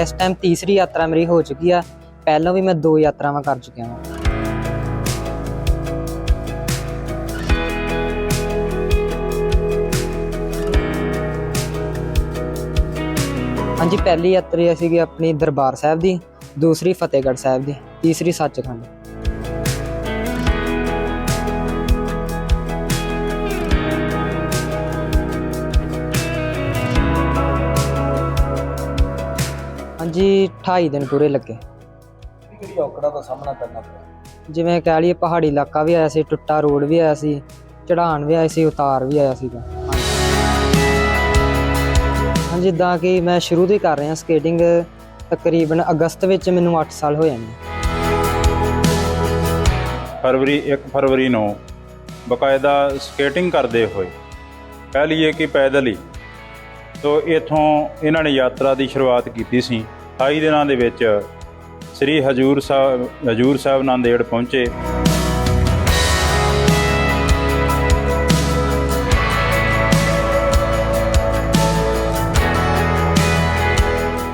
ਇਸ ਟਾਈਮ ਤੀਸਰੀ ਯਾਤਰਾ ਮੇਰੀ ਹੋ ਚੁੱਕੀ ਆ। ਪਹਿਲਾਂ ਵੀ ਮੈਂ ਦੋ ਯਾਤਰਾਵਾਂ ਕਰ ਚੁੱਕਿਆ ਹਾਂ ਹਾਂਜੀ, ਪਹਿਲੀ ਯਾਤਰਾ ਸੀਗੀ ਆਪਣੀ ਦਰਬਾਰ ਸਾਹਿਬ ਦੀ, ਦੂਸਰੀ ਫਤਿਹਗੜ੍ਹ ਸਾਹਿਬ ਦੀ, ਤੀਸਰੀ ਸੱਚਖੰਡ। ਹਾਂਜੀ 28 ਦਿਨ ਪੂਰੇ ਲੱਗੇ। ਕਿਹੜੀ ਔਕੜਾਂ ਦਾ ਸਾਹਮਣਾ ਕਰਨਾ ਪਿਆ? ਜਿਵੇਂ ਕਹਿ ਲਈਏ ਪਹਾੜੀ ਇਲਾਕਾ ਵੀ ਆਇਆ ਸੀ ਟੁੱਟਾ ਰੋਡ ਵੀ ਆਇਆ ਸੀ ਚੜਾਨ ਵੀ ਆਇਆ ਸੀ ਉਤਾਰ ਵੀ ਆਇਆ ਸੀਗਾ। ਹਾਂ ਜਿੱਦਾਂ ਕਿ ਮੈਂ ਸ਼ੁਰੂ ਤੋਂ ਹੀ ਕਰ ਰਿਹਾ ਸਕੇਟਿੰਗ ਤਕਰੀਬਨ ਅਗਸਤ ਵਿੱਚ ਮੈਨੂੰ 8 ਸਾਲ ਹੋ ਜਾਣੇ ਫਰਵਰੀ 1 ਫਰਵਰੀ ਨੂੰ ਬਕਾਇਦਾ ਸਕੇਟਿੰਗ ਕਰਦੇ ਹੋਏ ਕਹਿ ਲਈਏ ਕਿ ਪੈਦਲ ਹੀ ਤੋਂ ਇਥੋਂ ਇਹਨਾਂ ਨੇ ਯਾਤਰਾ ਦੀ ਸ਼ੁਰੂਆਤ ਕੀਤੀ ਸੀ। 28 ਦਿਨਾਂ ਦੇ ਵਿੱਚ ਸ੍ਰੀ ਹਜੂਰ ਸਾਹਿਬ ਹਜੂਰ ਸਾਹਿਬ ਨਾਂਦੇੜ ਪਹੁੰਚੇ।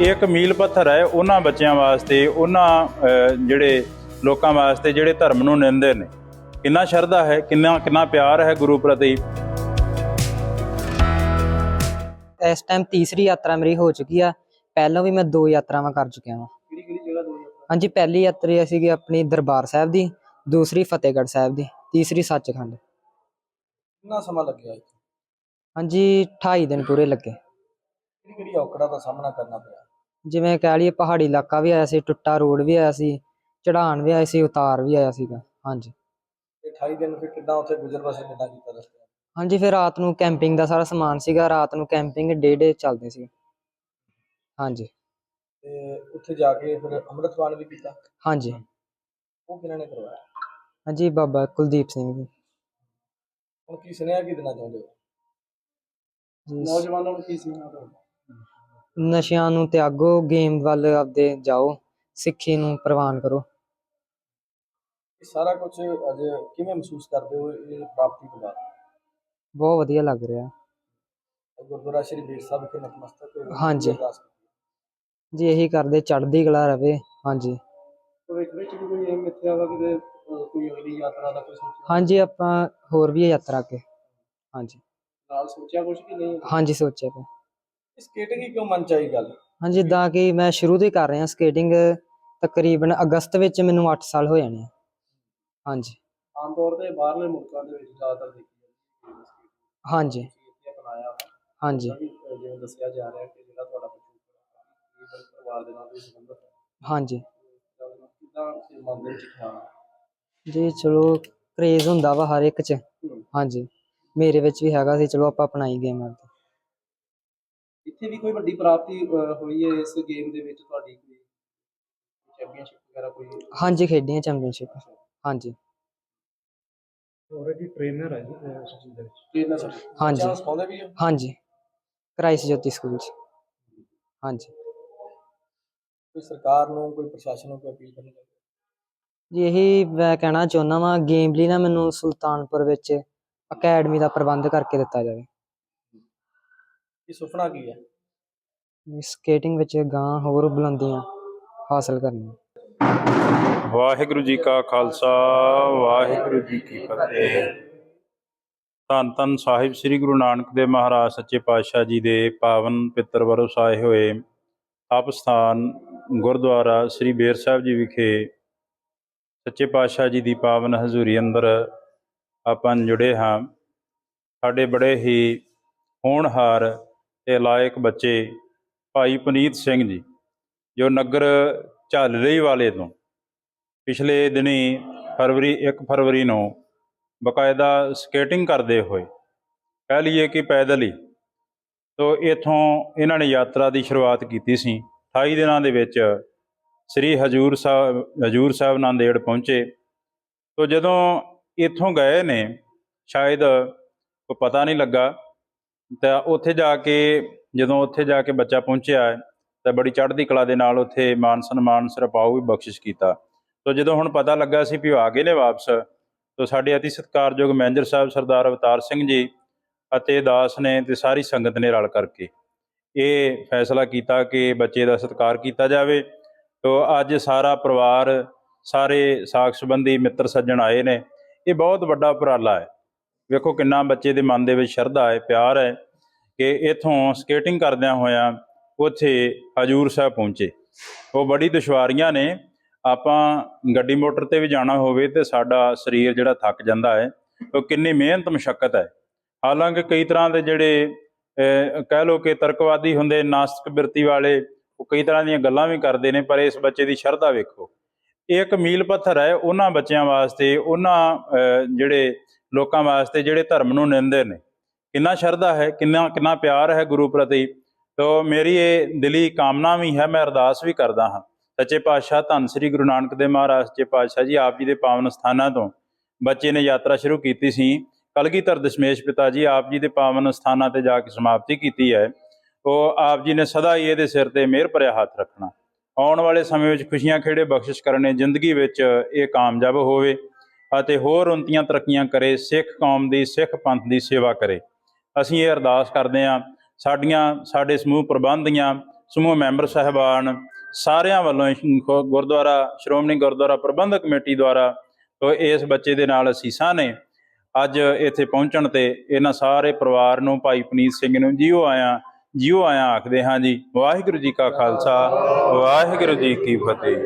ਇੱਕ ਮੀਲ ਪੱਥਰ ਹੈ ਉਹਨਾਂ ਬੱਚਿਆਂ ਵਾਸਤੇ ਉਹਨਾਂ ਅਹ, ਜਿਹੜੇ ਲੋਕਾਂ ਵਾਸਤੇ ਜਿਹੜੇ ਧਰਮ ਨੂੰ ਨਿੰਦੇ ਨੇ। ਕਿੰਨਾ ਸ਼ਰਧਾ ਹੈ ਕਿੰਨਾ ਕਿੰਨਾ ਪਿਆਰ ਹੈ ਗੁਰੂ ਪ੍ਰਤੀ। ਇਸ ਟਾਈਮ ਤੀਸਰੀ ਯਾਤਰਾ ਮੇਰੀ ਹੋ ਚੁੱਕੀ ਆ। ਪਹਿਲਾਂ ਵੀ ਮੈਂ ਦੋ ਯਾਤਰਾਵਾਂ ਕਰ ਚੁੱਕਿਆ ਹਾਂ ਕਿਹੜੀ ਕਿਹੜੀ ਜਗ੍ਹਾ ਦੋ ਯਾਤਰਾ? ਹਾਂਜੀ ਪਹਿਲੀ ਯਾਤਰਾ ਸੀਗੀ ਆਪਣੀ ਦਰਬਾਰ ਸਾਹਿਬ ਦੀ ਦੂਸਰੀ ਫਤਿਹਗੜ੍ਹ ਸਾਹਿਬ ਦੀ ਤੀਸਰੀ ਸੱਚਖੰਡ। ਕਿੰਨਾ ਸਮਾਂ ਲੱਗਿਆ ਇੱਥੇ? ਹਾਂਜੀ 28 ਦਿਨ ਪੂਰੇ ਲੱਗੇ। ਕਿਹੜੀ ਕਿਹੜੀ ਔਕੜਾਂ ਦਾ ਸਾਹਮਣਾ ਕਰਨਾ ਪਿਆ? ਜਿਵੇਂ ਕਹਿ ਲਈਏ ਪਹਾੜੀ ਇਲਾਕਾ ਵੀ ਆਇਆ ਸੀ ਟੁੱਟਾ ਰੋਡ ਵੀ ਆਇਆ ਸੀ ਚੜਾਨ ਵੀ ਆਇਆ ਸੀ ਉਤਾਰ ਵੀ ਆਇਆ ਸੀਗਾ ਹਾਂਜੀ। ਤੇ 28 ਦਿਨ ਫਿਰ ਕਿੱਦਾਂ ਉੱਥੇ ਗੁਜ਼ਰ ਬਸਰ ਕਿੱਦਾਂ ਕੀਤਾ ਦੱਸੋ ਹਾਂਜੀ ਫਿਰ ਰਾਤ ਨੂੰ ਕੈਂਪਿੰਗ ਦਾ ਸਾਰਾ ਸਮਾਨ ਸੀਗਾ ਰਾਤ ਨੂੰ ਕੈਂਪਿੰਗ ਡੇ ਡੇ ਚੱਲਦੇ ਸੀ। ਹਾਂਜੀ। ਤੇ ਉੱਥੇ ਜਾ ਕੇ ਫਿਰ ਅੰਮ੍ਰਿਤਪਾਨ ਵੀ ਕੀਤਾ? ਹਾਂਜੀ। ਉਹ ਕਿਹਨਾਂ ਨੇ ਕਰਵਾਇਆ? ਹਾਂਜੀ ਬਾਬਾ ਕੁਲਦੀਪ ਸਿੰਘ ਜੀ। ਹੁਣ ਕੀ ਸੁਨੇਹਾ ਕੀ ਦੇਣਾ ਚਾਹੁੰਦੇ ਹੋ? ਜੀ। ਨੌਜਵਾਨਾਂ ਨੂੰ ਕੀ ਸੁਨੇਹਾ ਦੋ ਨਸ਼ਿਆਂ ਨੂੰ ਤਿਆਗੋ ਗੇਮ ਵੱਲ ਆਪਦੇ ਜਾਓ ਸਿੱਖੀ ਨੂੰ ਪ੍ਰਵਾਨ ਕਰੋ। ਇਹ ਸਾਰਾ ਕੁਝ ਅੱਜ ਕਿਵੇਂ ਮਹਿਸੂਸ ਕਰਦੇ ਹੋ ਇਹ ਪ੍ਰਾਪਤੀ ਤੋਂ ਬਾਅਦ? ਬਹੁਤ ਵਧੀਆ ਲੱਗ ਰਿਹਾ। ਗੁਰਦੁਆਰਾ ਸ਼੍ਰੀ ਬੀੜ ਸਾਹਿਬ ਵਿਖੇ ਨਤਮਸਤਕ ਹੋਏ ਹੋ। ਹਾਂਜੀ। ਅਰਦਾਸ। ਜੀ ਇਹੀ ਕਰਦੇ ਚੜ੍ਹਦੀ ਕਲਾ ਰਵੇ ਹਾਂਜੀ। ਭਵਿੱਖ ਵਿੱਚ ਵੀ ਕੋਈ ਏਮ ਮਿੱਥਿਆ ਵਾ ਕਿਤੇ ਅਹ, ਕੋਈ ਅਗਲੀ ਯਾਤਰਾ ਦਾ ਕੋਈ ਸੋਚਿਆ? ਹਾਂਜੀ ਆਪਾਂ ਹੋਰ ਵੀ ਇਹ ਯਾਤਰਾ ਅੱਗੇ ਹਾਂਜੀ। ਨਾਲ ਸੋਚਿਆ ਕੁਝ ਕਿ ਨਹੀਂ? ਹਾਂਜੀ ਸੋਚਿਆ ਪਿਆ ਸਕੇਟਿੰਗ ਹੀ ਕਿਉਂ ਮਨ ਚ ਆਈ ਗੱਲ? ਹਾਂਜੀ ਜਿੱਦਾਂ ਕਿ ਮੈਂ ਸ਼ੁਰੂ ਤੋਂ ਹੀ ਕਰ ਰਿਹਾ ਸਕੇਟਿੰਗ ਤਕਰੀਬਨ ਅਗਸਤ ਵਿੱਚ ਮੈਨੂੰ 8 ਸਾਲ ਹੋ ਜਾਣੇ ਆ। ਹਾਂਜੀ। ਆਮ ਤੌਰ ਤੇ ਬਾਹਰਲੇ ਮੁਲਕਾਂ ਦੇ ਵਿੱਚ ਜ਼ਿਆਦਾਤਰ ਦੇਖੀ ਜਾਂਦੀ ਹੈ ਸਕੇਟਿੰਗ ਹਾਂਜੀ। ਇੱਥੇ ਅਪਣਾਇਆ ਵਾ। ਹਾਂਜੀ। ਵੀ ਅਹ, ਜਿਵੇਂ ਦੱਸਿਆ ਜਾ ਰਿਹਾ ਕਿ ਜਿਹੜਾ ਤੁਹਾਡਾ ਪਰਿਵਾਰ ਦੇ ਨਾਲ ਵੀ ਸੰਬੰਧਿਤ ਹੈ? ਹਾਂਜੀ। ਕਿਦਾਂ ਮਨ ਦੇ ਵਿੱਚ ਖਿਆਲ ਆਇਆ? ਜੀ ਚਲੋ ਕ੍ਰੇਜ਼ ਹੁੰਦਾ ਵਾ ਹਰ ਇੱਕ ਚ। ਹਾਂਜੀ। ਮੇਰੇ ਵਿੱਚ ਵੀ ਹੈਗਾ ਸੀ ਚਲੋ ਆਪਾਂ ਅਪਣਾਈ ਗੇਮ ਆ ਇੱਥੇ ਵੀ ਕੋਈ ਵੱਡੀ ਪ੍ਰਾਪਤੀ ਅਹ, ਹੋਈ ਹੈ ਇਸ ਗੇਮ ਦੇ ਵਿੱਚ ਤੁਹਾਡੀ ਕੋਈ ਚੈਂਪੀਅਨਸ਼ਿਪ ਵਗੈਰਾ ਕੋਈ? ਹਾਂਜੀ ਖੇਡੀਆਂ ਚੈਂਪੀਅਨਸ਼ਿਪ ਹਾਂਜੀ। ਆਲਰੇਡੀ ਟ੍ਰੇਨਰ ਹੈ ਜੀ ਉਸ ਚੀਜ਼ ਦੇ ਵਿੱਚ। ਟ੍ਰੇਨਰ ਸਰ ਹਾਂਜੀ। ਸਿਖਾਉਂਦੇ ਵੀ ਹੋ ਹਾਂਜੀ। ਕ੍ਰਾਈਸ ਜੋਤੀ ਸਕੂਲ ਚ। ਹਾਂਜੀ। ਕੋਈ ਸਰਕਾਰ ਨੂੰ ਕੋਈ ਪ੍ਰਸ਼ਾਸਨ ਨੂੰ ਕੋਈ ਅਪੀਲ ਕਰਨੀ ਚਾਹੁੰਦੇ? ਹੋ? ਜੀ ਇਹੀ ਮੈਂ ਕਹਿਣਾ ਚਾਹੁੰਦਾ ਵਾਂ ਗੇਮ ਲਈ ਨਾ ਮੈਨੂੰ ਸੁਲਤਾਨਪੁਰ ਵਿੱਚ ਅਕੈਡਮੀ ਦਾ ਪ੍ਰਬੰਧ ਕਰਕੇ ਦਿੱਤਾ ਜਾਵੇ। ਕੀ ਸੁਪਨਾ ਕੀ ਹੈ? ਸਕੇਟਿੰਗ ਵਿੱਚ ਗਾਂ ਹੋਰ ਬੁਲੰਦੀਆਂ ਹਾਸਲ ਕਰਨੀਆਂ। ਵਾਹਿਗੁਰੂ ਜੀ ਕਾ ਖਾਲਸਾ ਵਾਹਿਗੁਰੂ ਜੀ ਕੀ ਫਤਿਹ। ਧੰਨ ਧੰਨ ਸਾਹਿਬ ਸ੍ਰੀ ਗੁਰੂ ਨਾਨਕ ਦੇਵ ਮਹਾਰਾਜ ਸੱਚੇ ਪਾਤਸ਼ਾਹ ਜੀ ਦੇ ਪਾਵਨ ਪਿੱਤਰ ਆਏ ਹੋਏ ਆਪ ਸਥਾਨ ਗੁਰਦੁਆਰਾ ਸ੍ਰੀ ਬੇਰ ਸਾਹਿਬ ਜੀ ਵਿਖੇ ਸੱਚੇ ਪਾਤਸ਼ਾਹ ਜੀ ਦੀ ਪਾਵਨ ਹਜ਼ੂਰੀ ਅੰਦਰ ਆਪਾਂ ਜੁੜੇ ਹਾਂ। ਸਾਡੇ ਬੜੇ ਹੀ ਹੋਣਹਾਰ ਤੇ ਲਾਇਕ ਬੱਚੇ ਭਾਈ ਪੁਨੀਤ ਸਿੰਘ ਜੀ, ਜੋ ਨਗਰ ਝਾਲਰੀ ਵਾਲੇ ਤੋਂ ਪਿਛਲੇ ਦਿਨੀ ਫਰਵਰੀ 1 ਫਰਵਰੀ ਨੂੰ ਬਕਾਇਦਾ ਸਕੇਟਿੰਗ ਕਰਦੇ ਹੋਏ ਕਹਿ ਲਈਏ ਕਿ ਪੈਦਲ ਹੀ ਤੋਂ ਇਥੋਂ ਇਹਨਾਂ ਨੇ ਯਾਤਰਾ ਦੀ ਸ਼ੁਰੂਆਤ ਕੀਤੀ ਸੀ। 28 ਦਿਨਾਂ ਦੇ ਵਿੱਚ ਸ੍ਰੀ ਹਜੂਰ ਸਾਹਿਬ ਹਜੂਰ ਸਾਹਿਬ ਨਾਂਦੇੜ ਪਹੁੰਚੇ। ਤੋਂ ਜਦੋਂ ਇੱਥੋਂ ਗਏ ਨੇ, ਸ਼ਾਇਦ ਕੋਈ ਪਤਾ ਨਹੀਂ ਲੱਗਾ, ਤਾਂ ਉੱਥੇ ਜਾ ਕੇ, ਜਦੋਂ ਉੱਥੇ ਜਾ ਕੇ ਬੱਚਾ ਪਹੁੰਚਿਆ, ਤਾਂ ਬੜੀ ਚੜ੍ਹਦੀ ਕਲਾ ਦੇ ਨਾਲ ਉੱਥੇ ਮਾਨ ਸਨਮਾਨ, ਸਿਰਪਾਓ ਵੀ ਬਖਸ਼ਿਸ਼ ਕੀਤਾ। ਤੋ ਜਦੋਂ ਹੁਣ ਪਤਾ ਲੱਗਾ ਸੀ ਵੀ ਉਹ ਆ ਗਏ ਨੇ ਵਾਪਸ, ਤੋ ਸਾਡੇ ਅਤੀ ਸਤਿਕਾਰਯੋਗ ਮੈਨੇਜਰ ਸਾਹਿਬ ਸਰਦਾਰ ਅਵਤਾਰ ਸਿੰਘ ਜੀ ਅਤੇ ਦਾਸ ਨੇ ਤੇ ਸਾਰੀ ਸੰਗਤ ਨੇ ਰਲ ਕਰਕੇ। ਇਹ ਫੈਸਲਾ ਕੀਤਾ ਕਿ ਬੱਚੇ ਦਾ ਸਤਿਕਾਰ ਕੀਤਾ ਜਾਵੇ। ਤੋ ਅੱਜ ਸਾਰਾ ਪਰਿਵਾਰ, ਸਾਰੇ ਸਾਕ ਸੰਬੰਧੀ ਮਿੱਤਰ ਸੱਜਣ ਆਏ ਨੇ। ਇਹ ਬਹੁਤ ਵੱਡਾ ਉਪਰਾਲਾ ਹੈ। ਵੇਖੋ ਕਿੰਨਾ ਬੱਚੇ ਦੇ ਮਨ ਦੇ ਵਿੱਚ ਸ਼ਰਧਾ ਹੈ, ਪਿਆਰ ਹੈ ਕਿ ਇਥੋਂ ਸਕੇਟਿੰਗ ਕਰਦਿਆਂ ਹੋਇਆਂ ਉੱਥੇ ਹਜੂਰ ਸਾਹਿਬ ਪਹੁੰਚੇ। ਉਹ ਬੜੀ ਦੁਸ਼ਵਾਰੀਆਂ ਨੇ। ਆਪਾਂ ਗੱਡੀ ਮੋਟਰ ਤੇ ਵੀ ਜਾਣਾ ਹੋਵੇ ਤੇ ਸਾਡਾ ਸਰੀਰ ਜਿਹੜਾ ਥੱਕ ਜਾਂਦਾ ਹੈ, ਉਹ ਕਿੰਨੀ ਮਿਹਨਤ ਮੁਸ਼ਕਲ ਹੈ। ਹਾਲਾਂਕਿ ਕਈ ਤਰ੍ਹਾਂ ਦੇ ਜਿਹੜੇ ਕਹਿ ਲੋ ਕਿ ਤਰਕਵਾਦੀ ਹੁੰਦੇ, ਨਾਸਤਿਕ ਬਿਰਤੀ ਵਾਲੇ, ਉਹ ਕਈ ਤਰ੍ਹਾਂ ਦੀਆਂ ਗੱਲਾਂ ਵੀ ਕਰਦੇ ਨੇ, ਪਰ ਇਸ ਬੱਚੇ ਦੀ ਸ਼ਰਧਾ ਵੇਖੋ। ਇਹ ਇੱਕ ਮੀਲ ਪੱਥਰ ਹੈ ਉਹਨਾਂ ਬੱਚਿਆਂ ਵਾਸਤੇ, ਉਹਨਾਂ ਜਿਹੜੇ ਲੋਕਾਂ ਵਾਸਤੇ ਜਿਹੜੇ ਧਰਮ ਨੂੰ ਨਿੰਦੇ ਨੇ। ਕਿੰਨਾ ਸ਼ਰਧਾ ਹੈ, ਕਿੰਨਾ ਕਿੰਨਾ ਪਿਆਰ ਹੈ ਗੁਰੂ ਪ੍ਰਤੀ। ਤੋ ਮੇਰੀ ਇਹ ਦਿਲੀ ਕਾਮਨਾ ਵੀ ਹੈ, ਮੈਂ ਅਰਦਾਸ ਵੀ ਕਰਦਾ ਹਾਂ। ਸੱਚੇ ਪਾਤਸ਼ਾਹ, ਧੰਨ ਸ੍ਰੀ ਗੁਰੂ ਨਾਨਕ ਦੇਵ ਮਹਾਰਾਜ, ਸੱਚੇ ਪਾਤਸ਼ਾਹ ਜੀ, ਆਪ ਜੀ ਦੇ ਪਾਵਨ ਸਥਾਨਾਂ ਤੋਂ ਬੱਚੇ ਨੇ ਯਾਤਰਾ ਸ਼ੁਰੂ ਕੀਤੀ ਸੀ। ਕਲਗੀਧਰ ਦਸ਼ਮੇਸ਼ ਪਿਤਾ ਜੀ ਆਪ ਜੀ ਦੇ ਪਾਵਨ ਸਥਾਨਾਂ ਤੇ ਜਾ ਕੇ ਸਮਾਪਤੀ ਕੀਤੀ ਹੈ। ਉਹ ਆਪ ਜੀ ਨੇ ਸਦਾ ਹੀ ਇਹਦੇ ਸਿਰ ਤੇ ਮਿਹਰ ਭਰਿਆ ਹੱਥ ਰੱਖਣਾ। ਆਉਣ ਵਾਲੇ ਸਮੇਂ ਵਿੱਚ ਖੁਸ਼ੀਆਂ ਖੇੜੇ ਬਖਸ਼ਿਸ਼ ਕਰਨੇ ਜ਼ਿੰਦਗੀ ਵਿੱਚ ਇਹ ਕਾਮਯਾਬ ਹੋਵੇ ਅਤੇ ਹੋਰ ਉਨਤੀਆਂ ਤਰੱਕੀਆਂ ਕਰੇ, ਸਿੱਖ ਕੌਮ ਦੀ, ਸਿੱਖ ਪੰਥ ਦੀ ਸੇਵਾ ਕਰੇ। ਅਸੀਂ ਇਹ ਅਰਦਾਸ ਕਰਦੇ ਹਾਂ, ਸਾਡੀਆਂ, ਸਾਡੇ ਸਮੂਹ ਪ੍ਰਬੰਧੀਆਂ, ਸਮੂਹ ਮੈਂਬਰ ਸਹਿਬਾਨ, ਸਾਰਿਆਂ ਵੱਲੋਂ ਗੁਰਦੁਆਰਾ, ਸ਼੍ਰੋਮਣੀ ਗੁਰਦੁਆਰਾ ਪ੍ਰਬੰਧਕ ਕਮੇਟੀ ਦੁਆਰਾ ਤੋ ਇਸ ਬੱਚੇ ਦੇ ਨਾਲ ਅਸੀਸਾਂ ਨੇ ਅੱਜ ਇੱਥੇ ਪਹੁੰਚਣ ਤੇ ਇਹਨਾਂ ਸਾਰੇ ਪਰਿਵਾਰ ਨੂੰ ਭਾਈ ਪਨੀਤ ਸਿੰਘ ਨੂੰ ਜੀਓ ਆਇਆ ਜੀਓ ਆਇਆ ਆਖਦੇ ਹਾਂ ਜੀ, ਵਾਹਿਗੁਰੂ ਜੀ ਕਾ ਖਾਲਸਾ, ਵਾਹਿਗੁਰੂ ਜੀ ਕੀ ਫਤਿਹ।